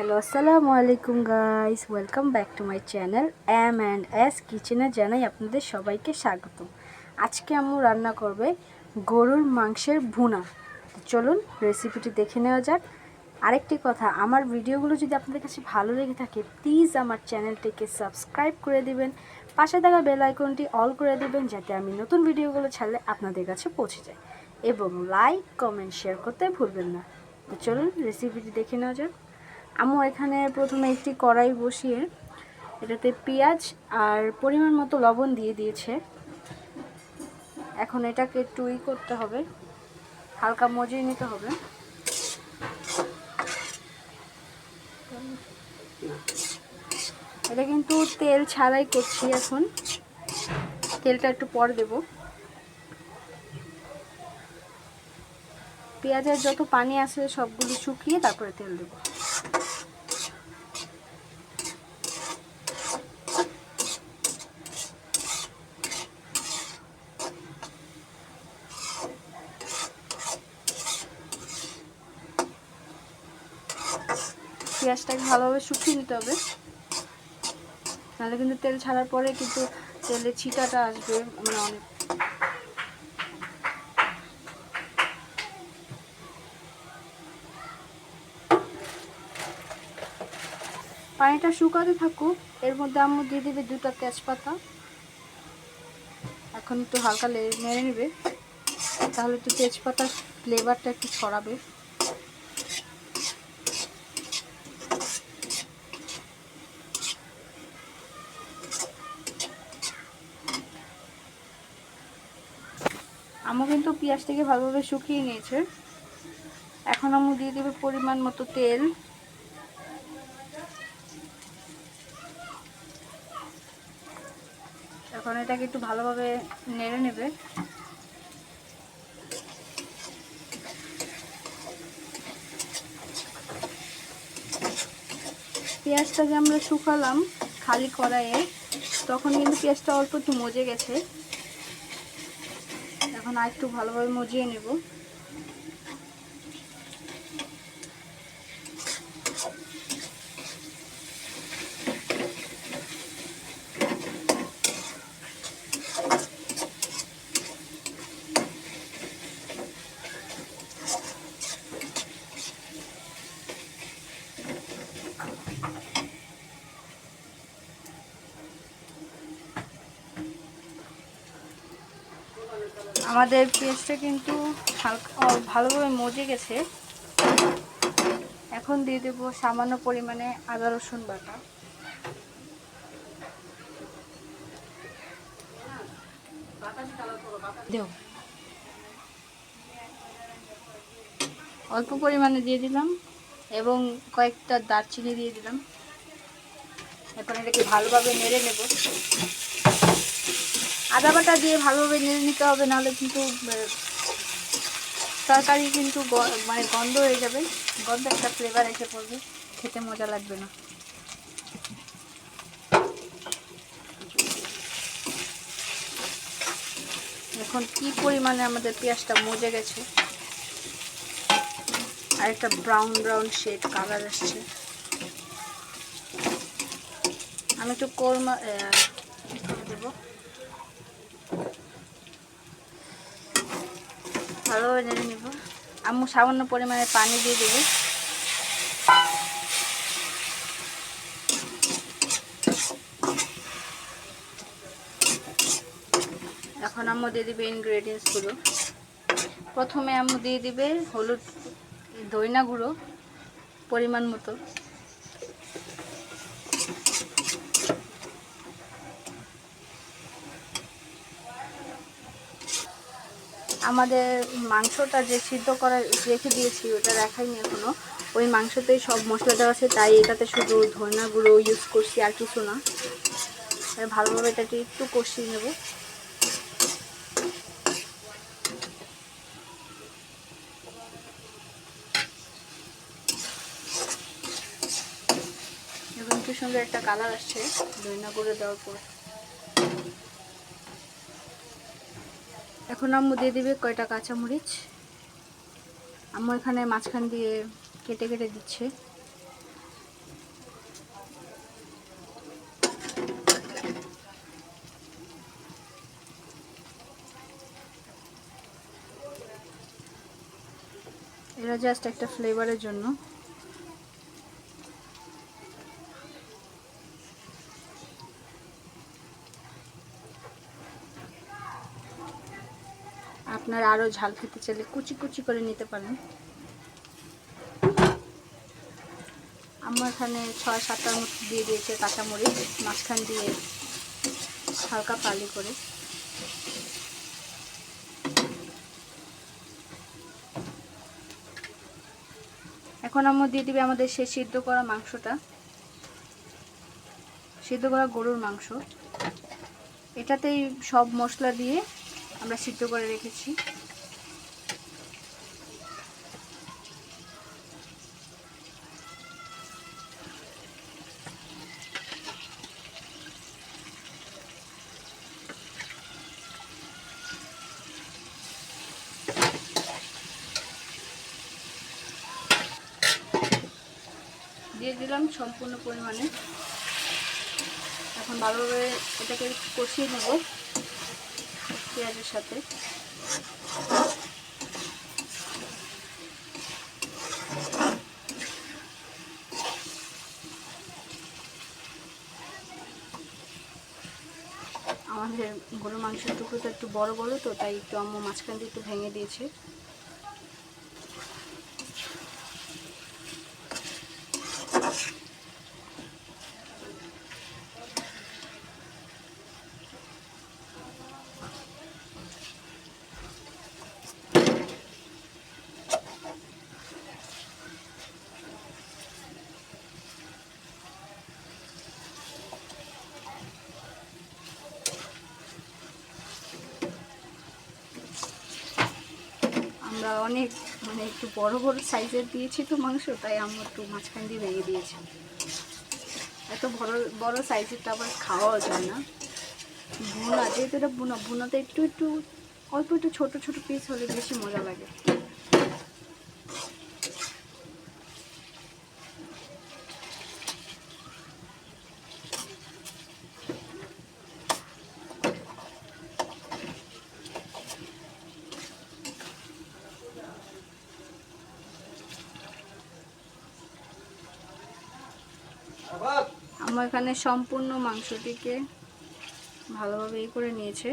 Hello আসসালামু আলাইকুম guys welcome back to my channel M and S কিচেনে জানাই আপনাদের সবাইকে স্বাগত আজকে আম্মু রান্না করবে গরুর মাংসের ভুনা। চলুন রেসিপিটি দেখে নেওয়া যাক। আরেকটি কথা, আমার ভিডিওগুলো যদি আপনাদের কাছে ভালো লেগে থাকে প্লিজ আমার চ্যানেলটিকে সাবস্ক্রাইব করে দিবেন, পাশে থাকা বেল আইকনটি অল করে দিবেন, যাতে আমি নতুন ভিডিওগুলো ছাড়লে আপনাদের কাছে পৌঁছে যায়। এবং লাইক কমেন্ট শেয়ার করতে ভুলবেন না। চলুন রেসিপিটি দেখে নেওয়া যাক। আম্মু এখানে প্রথমে একটি কড়াই বসিয়ে এটাতে পেঁয়াজ আর পরিমাণ মতো লবণ দিয়ে দিয়েছে। এখন এটাকে একটু ই করতে হবে, হালকা মজিয়ে নিতে হবে। এটা কিন্তু তেল ছাড়াই করছি এখন। তেলটা একটু পর দেব। পেঁয়াজের যত পানি আছে সবগুলো শুকিয়ে তারপরে তেল দেবো। পেঁয়াজটাকে ভালোভাবে শুকিয়ে নিতে হবে। নাহলে কিন্তু তেল ছাড়ার পরে কিন্তু তেলের ছিটাটা আসবে মানে অনেক। পানিটা শুকাতে থাকুক, এর মধ্যে আম্মু দিয়ে দিবে দুটা তেজপাতা। এখন একটু হালকা নেড়ে নেবে, তাহলে একটু তেজপাতার ফ্লেভারটা একটু ছড়াবে। আমু কিন্তু পেঁয়াজটাকে ভালোভাবে শুকিয়ে নিয়েছে। এখন আমু দিয়ে দেবে পরিমাণ মতো তেল। এখন এটাকে একটু ভালোভাবে নেড়ে নেবে। পেঁয়াজটা যে আমরা শুকালাম খালি কড়াইয়ে। তখন কিন্তু পেঁয়াজটা অল্প একটু মজে গেছে। এখন একটু ভালোভাবে মজিয়ে নেব। আমাদের পেঁয়াজটা কিন্তু হালকা ভালোভাবে মজে গেছে। এখন দিয়ে দেবো সামান্য পরিমাণে আদা রসুন বাটা। দেও। অল্প পরিমাণে দিয়ে দিলাম এবং কয়েকটা দারচিনি দিয়ে দিলাম। এখন এটাকে ভালোভাবে নেড়ে নেব। আদা বাটা দিয়ে ভালোভাবে নেড়ে নিতে হবে, নাহলে কিন্তু তরকারি কিন্তু মানে গন্ধ হয়ে যাবে। গন্ধ একটা ফ্লেভার এসে পড়বে, খেতে মজা লাগবে না। এখন কি পরিমাণে আমাদের পেঁয়াজটা মজে গেছে। আর একটা ব্রাউন ব্রাউন শেড কালার আসছে। আমি একটু কোরমা দেবো? ভালোভাবে নেড়ে নিব। আম্মু সামান্য পরিমাণে পানি দিয়ে দেবে। এখন আম্মু দিয়ে দিবে ইনগ্রেডিয়েন্টসগুলো প্রথমে আম্মু দিয়ে দিবে হলুদ দইনা গুঁড়ো পরিমাণ মতো। আমাদের মাংসটা যে সিদ্ধ করা, রেখে দিয়েছি, ওটা রাখাইনি এখনও ওই মাংসতেই সব মশলা দেওয়া আছে, তাই এটাতে শুধু ধনা গুঁড়ো ইউজ করছি আর কিছু না। ভালোভাবে এটাকে একটু কষিয়ে নেব। এবং একটু সুন্দর একটা কালার আসছে ধনা গুঁড়ো দেওয়ার পর। এখন আম্মু দিয়ে দিবে কয়টা কাঁচামরিচ। আম্মু এখানে মাঝখান দিয়ে কেটে কেটে দিচ্ছে। এরা জাস্ট একটা ফ্লেভারের জন্য। আপনারা আরও ঝাল খেতে চাইলে কুচি কুচি করে নিতে পারেন। আমার এখানে ছয় সাতটার মতো দিয়ে দিয়েছে কাঁচামরিচ, মাঝখান দিয়ে হালকা পালি করে। এখন আমরা দিয়ে দিবে আমাদের সে সিদ্ধ করা মাংসটা। সিদ্ধ করা গরুর মাংস। এটাতেই সব মশলা দিয়ে আমরা সিদ্ধ করে রেখেছি। দিয়ে দিলাম সম্পূর্ণ পরিমাণে। এখন ভালোভাবে এটাকে কষিয়ে নেব। পেঁয়াজের সাথে। আমাদের গরু মাংসের টুকরোটা একটু বড় বড় তো, তাই একটু আম্মু মাঝখান দিয়ে একটু ভেঙে দিয়েছে। আমরা অনেক মানে একটু বড় বড় সাইজের দিয়েছি তো মাংস, তাই আমরা একটু মাঝখান দিয়ে ভেঙে দিয়েছি। এত বড় বড় সাইজেরটা আবার খাওয়াও যায় না। বোনা যেহেতু এটা বোনা বোনাতে একটু একটু, অল্প একটু ছোটো ছোটো পিস হলে বেশি মজা লাগে। আমার এখানে সম্পূর্ণ মাংসটিকে ভালোভাবে এই করে নিয়েছে।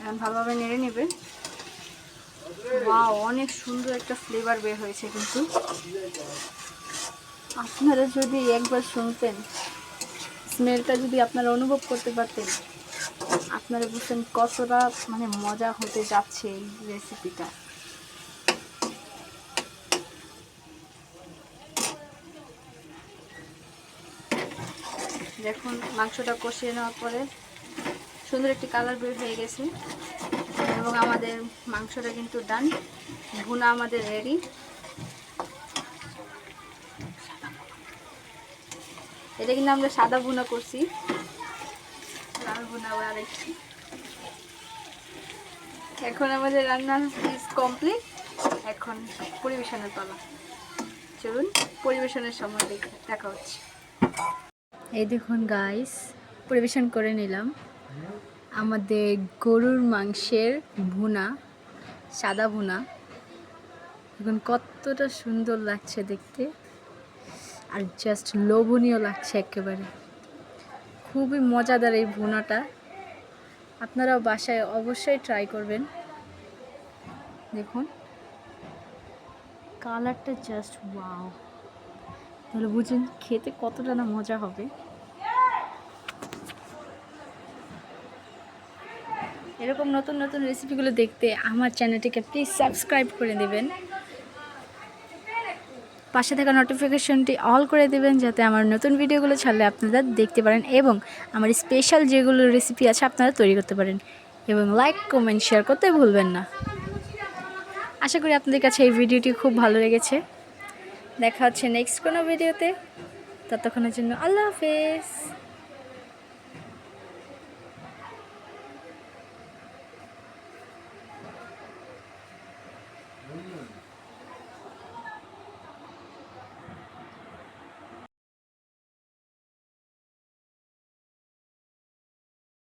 এখন ভালোভাবে নেড়ে নেবে। ওয়াও, অনেক সুন্দর একটা ফ্লেভার বের হয়েছে কিন্তু। আপনারা যদি একবার শুনতেন স্মেলটা যদি আপনারা অনুভব করতে পারতেন, আপনারা বুঝতেন কতটা মানে মজা হতে যাচ্ছে এই রেসিপিটা দেখুন, মাংসটা কষিয়ে নেওয়ার পরে সুন্দর একটি কালার বের হয়ে গেছে। এবং আমাদের মাংসটা কিন্তু ডান ভুনা আমাদের রেডি এটা কিন্তু আমরা সাদা ভুনা করছি। লাল ভুনা আবার আরেকটি এখন আমাদের রান্নার ইজ কমপ্লিট এখন পরিবেশনের পালা। চলুন, পরিবেশনের সময় দেখা হচ্ছে। এই দেখুন গাইস পরিবেশন করে নিলাম। আমাদের গরুর মাংসের ভুনা, সাদা ভুনা। এখন কতটা সুন্দর লাগছে দেখতে। আর জাস্ট লোভনীয় লাগছে একেবারে। খুবই মজাদার এই ভুনাটা। আপনারাও বাসায় অবশ্যই ট্রাই করবেন। দেখুন। কালারটা জাস্ট ওয়াও তাহলে বুঝুন খেতে কতটা না মজা হবে। এরকম নতুন নতুন রেসিপিগুলো দেখতে আমার চ্যানেলটিকে প্লিজ সাবস্ক্রাইব করে দেবেন। পাশে থাকা নোটিফিকেশনটি অল করে দেবেন যাতে আমার নতুন ভিডিওগুলো ছাড়লে আপনারা দেখতে পারেন এবং আমার স্পেশাল যেগুলো রেসিপি আছে আপনারা তৈরি করতে পারেন এবং লাইক কমেন্ট শেয়ার করতে ভুলবেন না। আশা করি আপনাদের কাছে এই ভিডিওটি খুব ভালো লেগেছে। দেখা হচ্ছে নেক্সট কোনো ভিডিওতে ততক্ষণের জন্য আল্লাহ হাফেজ।